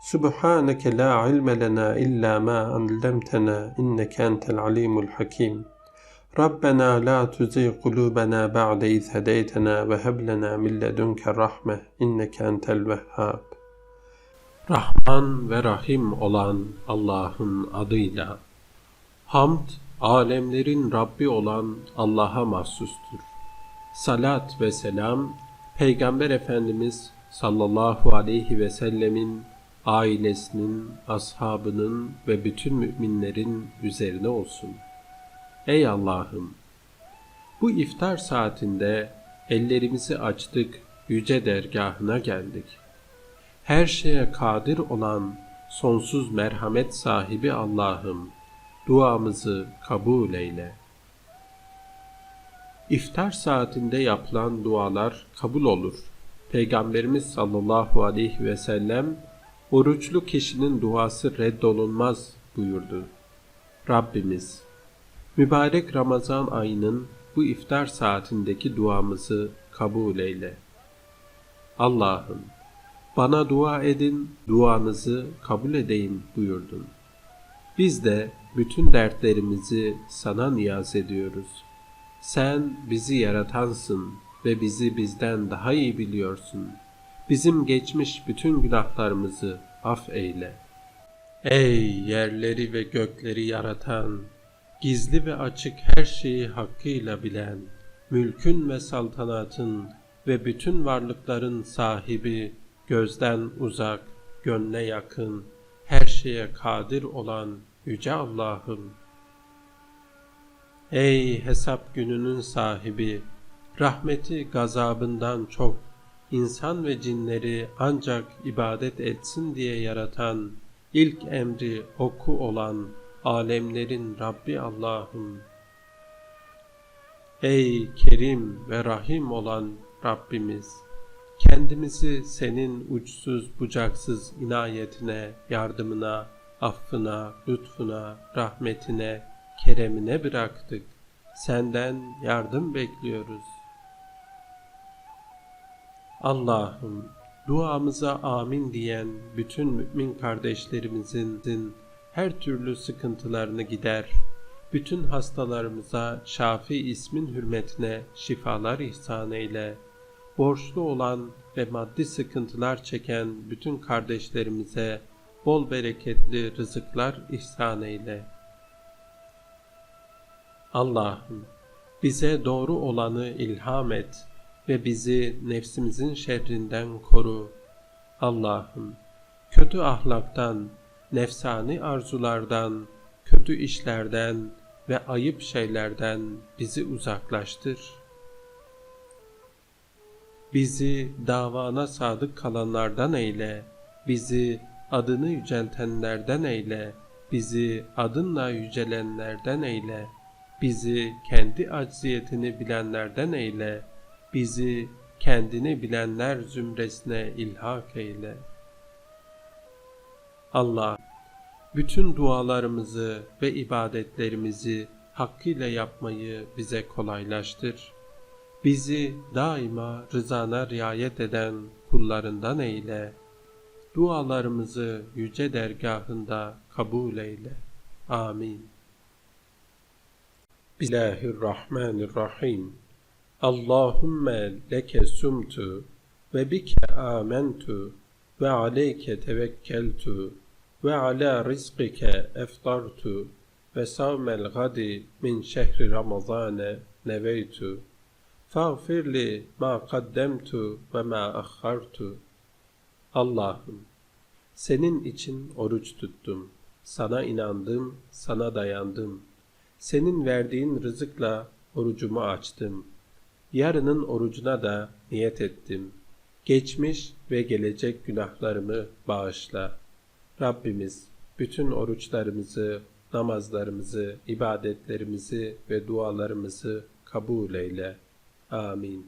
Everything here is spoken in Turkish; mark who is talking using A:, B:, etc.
A: Subhaneke la ilme lena illa ma allamtana inneke entel alimul hakim. Rabbena la tuzigh kulubena ba'de iz hedeytena ve heb lena min ledunke rahme inneke entel vehhab. Rahman ve Rahim olan Allah'ın adıyla. Hamd, alemlerin Rabbi olan Allah'a mahsustur. Salat ve selam, Peygamber Efendimiz sallallahu aleyhi ve sellemin ailesinin, ashabının ve bütün müminlerin üzerine olsun. Ey Allah'ım! Bu iftar saatinde ellerimizi açtık, yüce dergahına geldik. Her şeye kadir olan sonsuz merhamet sahibi Allah'ım, duamızı kabul eyle. İftar saatinde yapılan dualar kabul olur. Peygamberimiz sallallahu aleyhi ve sellem Oruçlu kişinin duası reddolunmaz buyurdu. Rabbimiz, mübarek Ramazan ayının bu iftar saatindeki duamızı kabul eyle. Allah'ım, bana dua edin, duanızı kabul edeyim buyurdun. Biz de bütün dertlerimizi sana niyaz ediyoruz. Sen bizi yaratansın ve bizi bizden daha iyi biliyorsun.'' Bizim geçmiş bütün günahlarımızı af eyle. Ey yerleri ve gökleri yaratan, gizli ve açık her şeyi hakkıyla bilen, mülkün ve saltanatın ve bütün varlıkların sahibi, gözden uzak, gönle yakın, her şeye kadir olan Yüce Allah'ım. Ey hesap gününün sahibi, rahmeti gazabından çok insan ve cinleri ancak ibadet etsin diye yaratan, ilk emri oku olan alemlerin Rabbi Allah'ım. Ey Kerim ve Rahim olan Rabbimiz! Kendimizi senin uçsuz bucaksız inayetine, yardımına, affına, lütfuna, rahmetine, keremine bıraktık. Senden yardım bekliyoruz. Allah'ım duamıza amin diyen bütün mümin kardeşlerimizin her türlü sıkıntılarını gider. Bütün hastalarımıza Şafi ismin hürmetine şifalar ihsan eyle. Borçlu olan ve maddi sıkıntılar çeken bütün kardeşlerimize bol bereketli rızıklar ihsan eyle. Allah'ım bize doğru olanı ilham et ve bizi nefsimizin şerrinden koru. Allah'ım kötü ahlaktan, nefsani arzulardan, kötü işlerden ve ayıp şeylerden bizi uzaklaştır. Bizi davana sadık kalanlardan eyle, bizi adını yüceltenlerden eyle, bizi adınla yücelenlerden eyle, bizi kendi acziyetini bilenlerden eyle.'' Bizi kendini bilenler zümresine ilhak eyle. Allah, bütün dualarımızı ve ibadetlerimizi hakkıyla yapmayı bize kolaylaştır. Bizi daima rızana riayet eden kullarından eyle. Dualarımızı yüce dergahında kabul eyle. Amin. Bismillahirrahmanirrahim. Allahümme leke sumtu ve bike amentu ve aleyke tevekkeltu ve ala rizqike eftartu ve savmel gadi min şehri ramazane neveytu fağfirli ma kaddemtu ve ma akhartu Allah'ım senin için oruç tuttum. Sana inandım, sana dayandım. Senin verdiğin rızıkla orucumu açtım.'' Yarının orucuna da niyet ettim. Geçmiş ve gelecek günahlarımı bağışla. Rabbimiz bütün oruçlarımızı, namazlarımızı, ibadetlerimizi ve dualarımızı kabul eyle. Amin.